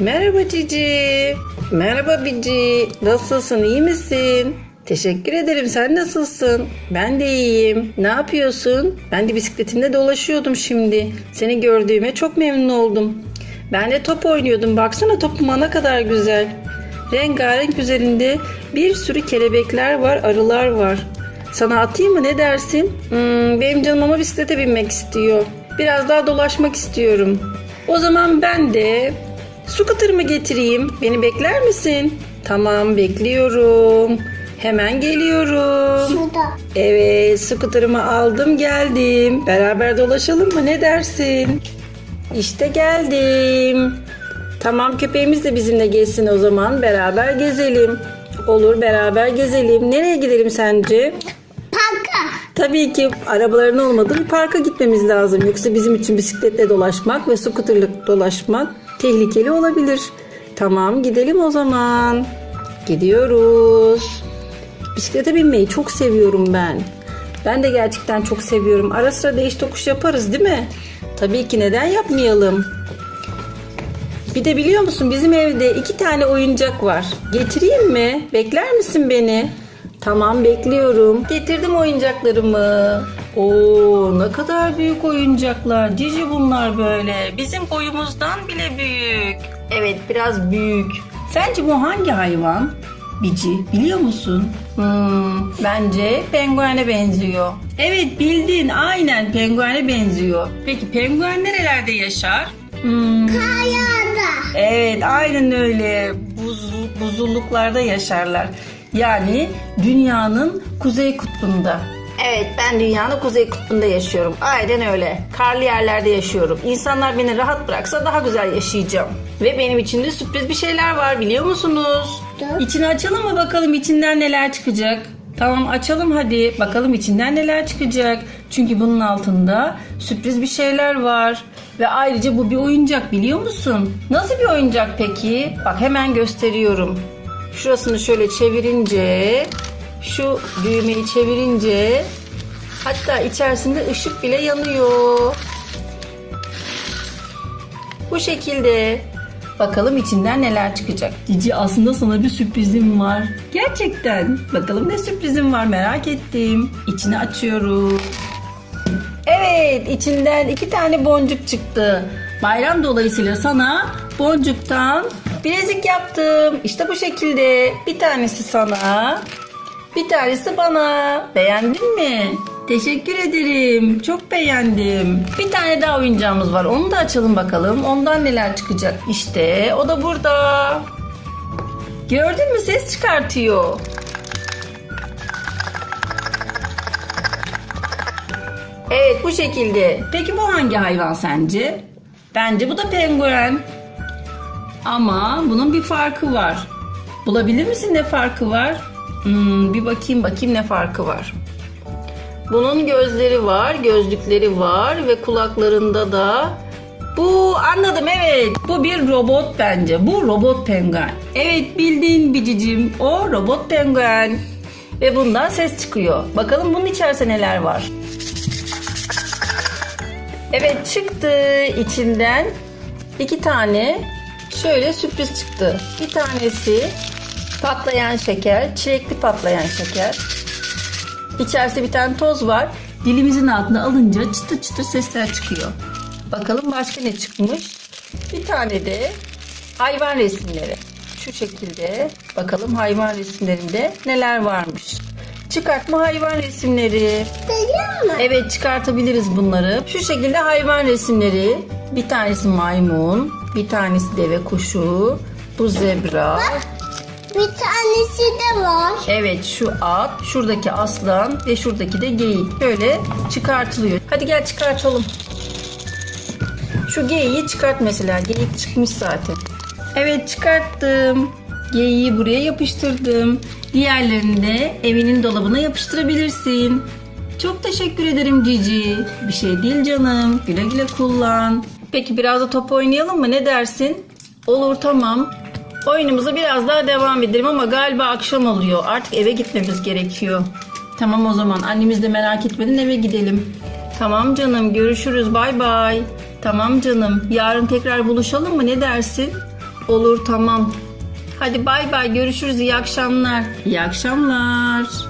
Merhaba Cici. Merhaba Bici. Nasılsın? iyi misin? Teşekkür ederim. Sen nasılsın? Ben de iyiyim. Ne yapıyorsun? Ben de bisikletimde dolaşıyordum şimdi. Seni gördüğüme çok memnun oldum. Ben de top oynuyordum. Baksana topum ne kadar güzel. Rengarenk üzerinde bir sürü kelebekler var, arılar var. Sana atayım mı ne dersin? Hmm, benim canım ama bisiklete binmek istiyor. Biraz daha dolaşmak istiyorum. O zaman ben de scooter'ımı getireyim. Beni bekler misin? Tamam bekliyorum. Hemen geliyorum. Şurada. Evet scooter'ımı aldım geldim. Beraber dolaşalım mı ne dersin? İşte geldim. Tamam köpeğimiz de bizimle gelsin o zaman. Beraber gezelim. Olur beraber gezelim. Nereye gidelim sence? Parka. Tabii ki arabaların olmadığı bir parka gitmemiz lazım. Yoksa bizim için bisikletle dolaşmak ve scooterla dolaşmak tehlikeli olabilir. Tamam gidelim o zaman. Gidiyoruz. Bisiklete binmeyi çok seviyorum ben. Ben de gerçekten çok seviyorum. Ara sıra değiş tokuş yaparız değil mi? Tabii ki neden yapmayalım? Bir de biliyor musun bizim evde iki tane oyuncak var. Getireyim mi? Bekler misin beni? Tamam bekliyorum. Getirdim oyuncaklarımı. Oo ne kadar büyük oyuncaklar. Cici bunlar böyle. Bizim boyumuzdan bile büyük. Evet biraz büyük. Sence bu hangi hayvan? Bici biliyor musun? Hmm, bence penguene benziyor. Evet bildin aynen penguene benziyor. Peki penguen nerelerde yaşar? Hmm, Ayağında. Evet aynen öyle. Buz, buzuluklarda yaşarlar. Yani dünyanın kuzey kutbunda. Evet ben dünyanın kuzey kutbunda yaşıyorum. Aynen öyle. Karlı yerlerde yaşıyorum. İnsanlar beni rahat bıraksa daha güzel yaşayacağım. Ve benim için de sürpriz bir şeyler var biliyor musunuz? İçini açalım mı bakalım içinden neler çıkacak? Tamam açalım hadi. Bakalım içinden neler çıkacak. Çünkü bunun altında sürpriz bir şeyler var. Ve ayrıca bu bir oyuncak biliyor musun? Nasıl bir oyuncak peki? Bak hemen gösteriyorum. Şurasını şöyle çevirince, şu düğmeyi çevirince hatta içerisinde ışık bile yanıyor. Bu şekilde. Bakalım içinden neler çıkacak. Cici aslında sana bir sürprizim var. Gerçekten. Bakalım ne sürprizim var merak ettim. İçini açıyorum. Evet içinden iki tane boncuk çıktı. Bayram dolayısıyla sana boncuktan bilezik yaptım. İşte bu şekilde. Bir tanesi sana. Bir tanesi bana. Beğendin mi? Teşekkür ederim. Çok beğendim. Bir tane daha oyuncağımız var. Onu da açalım bakalım. Ondan neler çıkacak? İşte o da burada. Gördün mü? Ses çıkartıyor. Evet bu şekilde. Peki bu hangi hayvan sence? Bence bu da penguen. Ama bunun bir farkı var. Bulabilir misin ne farkı var? Hmm, bir bakayım bakayım ne farkı var. Bunun gözleri var, gözlükleri var ve kulaklarında da bu anladım evet. Bu bir robot bence. Bu robot penguen. Evet bildin bicicim. O robot penguen. Ve bundan ses çıkıyor. Bakalım bunun içerisinde neler var. Evet çıktı içinden iki tane şöyle sürpriz çıktı. Bir tanesi patlayan şeker, çilekli patlayan şeker. İçerisinde bir tane toz var. Dilimizin altına alınca çıtır çıtır sesler çıkıyor. Bakalım başka ne çıkmış? Bir tane de hayvan resimleri. Şu şekilde bakalım hayvan resimlerinde neler varmış. Çıkartma hayvan resimleri. Evet çıkartabiliriz bunları. Şu şekilde hayvan resimleri. Bir tanesi maymun, bir tanesi deve kuşu, bu zebra. Bir tanesi de var. Evet şu at, şuradaki aslan ve şuradaki de geyik. Böyle çıkartılıyor. Hadi gel çıkartalım. Şu geyiği çıkart mesela. Geyik çıkmış zaten. Evet çıkarttım. Geyiği buraya yapıştırdım. Diğerlerini de evinin dolabına yapıştırabilirsin. Çok teşekkür ederim Cici. Bir şey değil canım. Güle güle kullan. Peki biraz da top oynayalım mı? Ne dersin? Olur tamam. Oyunumuza biraz daha devam edelim ama galiba akşam oluyor. Artık eve gitmemiz gerekiyor. Tamam o zaman. Annemiz de merak etmeden eve gidelim. Tamam canım görüşürüz bay bay. Tamam canım. Yarın tekrar buluşalım mı? Ne dersin? Olur tamam. Hadi bay bay görüşürüz iyi akşamlar. İyi akşamlar.